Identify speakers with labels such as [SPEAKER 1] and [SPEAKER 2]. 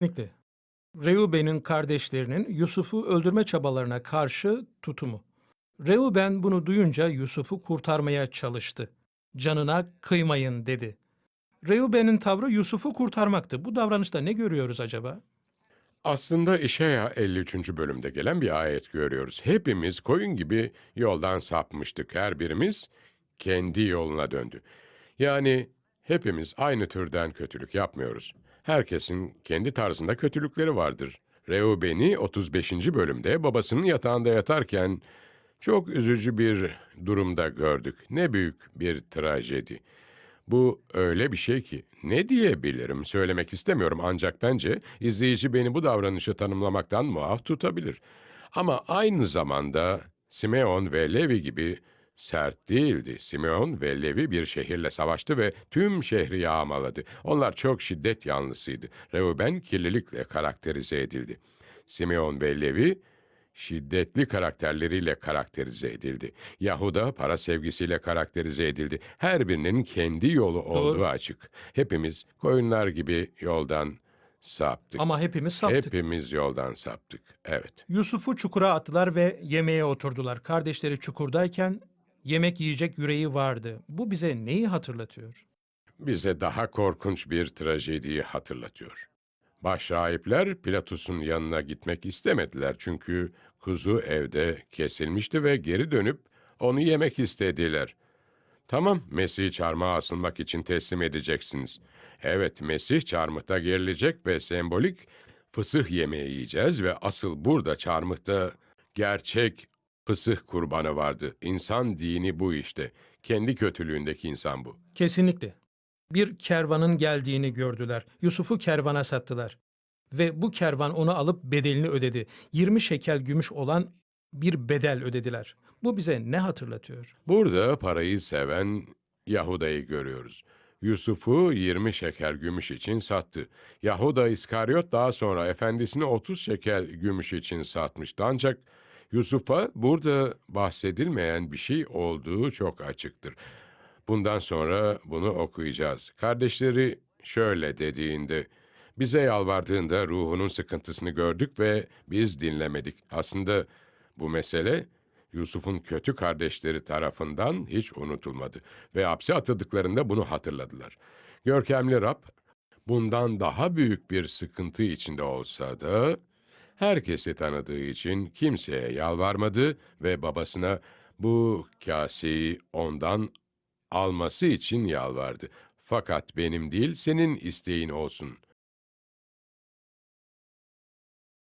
[SPEAKER 1] Kesinlikle. Reuben'in kardeşlerinin Yusuf'u öldürme çabalarına karşı tutumu. Reuben bunu duyunca Yusuf'u kurtarmaya çalıştı. Canına kıymayın dedi. Reuben'in tavrı Yusuf'u kurtarmaktı. Bu davranışta ne görüyoruz acaba?
[SPEAKER 2] Aslında İşaya 53. bölümde gelen bir ayet görüyoruz. Hepimiz koyun gibi yoldan sapmıştık. Her birimiz kendi yoluna döndü. Yani hepimiz aynı türden kötülük yapmıyoruz. Herkesin kendi tarzında kötülükleri vardır. Reuben'i 35. bölümde babasının yatağında yatarken çok üzücü bir durumda gördük. Ne büyük bir trajedi. Bu öyle bir şey ki ne diyebilirim söylemek istemiyorum ancak bence izleyici beni bu davranışı tanımlamaktan muaf tutabilir. Ama aynı zamanda Simeon ve Levi gibi sert değildi. Simeon ve Levi bir şehirle savaştı ve tüm şehri yağmaladı. Onlar çok şiddet yanlısıydı. Reuben kirlilikle karakterize edildi. Simeon ve Levi şiddetli karakterleriyle karakterize edildi. Yahuda para sevgisiyle karakterize edildi. Her birinin kendi yolu olduğu açık. Hepimiz koyunlar gibi yoldan saptık.
[SPEAKER 1] Ama hepimiz saptık.
[SPEAKER 2] Hepimiz yoldan saptık. Evet.
[SPEAKER 1] Yusuf'u çukura attılar ve yemeğe oturdular. Kardeşleri çukurdayken yemek yiyecek yüreği vardı. Bu bize neyi hatırlatıyor?
[SPEAKER 2] Bize daha korkunç bir trajediyi hatırlatıyor. Başrahipler Pilatus'un yanına gitmek istemediler çünkü kuzu evde kesilmişti ve geri dönüp onu yemek istediler. Tamam, Mesih çarmıha asılmak için teslim edeceksiniz. Evet, Mesih çarmıhta gerilecek ve sembolik fısıh yemeği yiyeceğiz ve asıl burada çarmıhta gerçek fısıh kurbanı vardı. İnsan dini bu işte. Kendi kötülüğündeki insan bu.
[SPEAKER 1] Kesinlikle. Bir kervanın geldiğini gördüler. Yusuf'u kervana sattılar. Ve bu kervan onu alıp bedelini ödedi. 20 şekel gümüş olan bir bedel ödediler. Bu bize ne hatırlatıyor?
[SPEAKER 2] Burada parayı seven Yahuda'yı görüyoruz. Yusuf'u 20 şekel gümüş için sattı. Yahuda İskaryot daha sonra efendisini 30 şekel gümüş için satmıştı. Ancak Yusuf'a burada bahsedilmeyen bir şey olduğu çok açıktır. Bundan sonra bunu okuyacağız. Kardeşleri şöyle dediğinde, bize yalvardığında ruhunun sıkıntısını gördük ve biz dinlemedik. Aslında bu mesele Yusuf'un kötü kardeşleri tarafından hiç unutulmadı ve hapse atıldıklarında bunu hatırladılar. Görkemli Rab, bundan daha büyük bir sıkıntı içinde olsa da, herkesi tanıdığı için kimseye yalvarmadı ve babasına bu kaseyi ondan alması için yalvardı. Fakat benim değil senin isteğin olsun.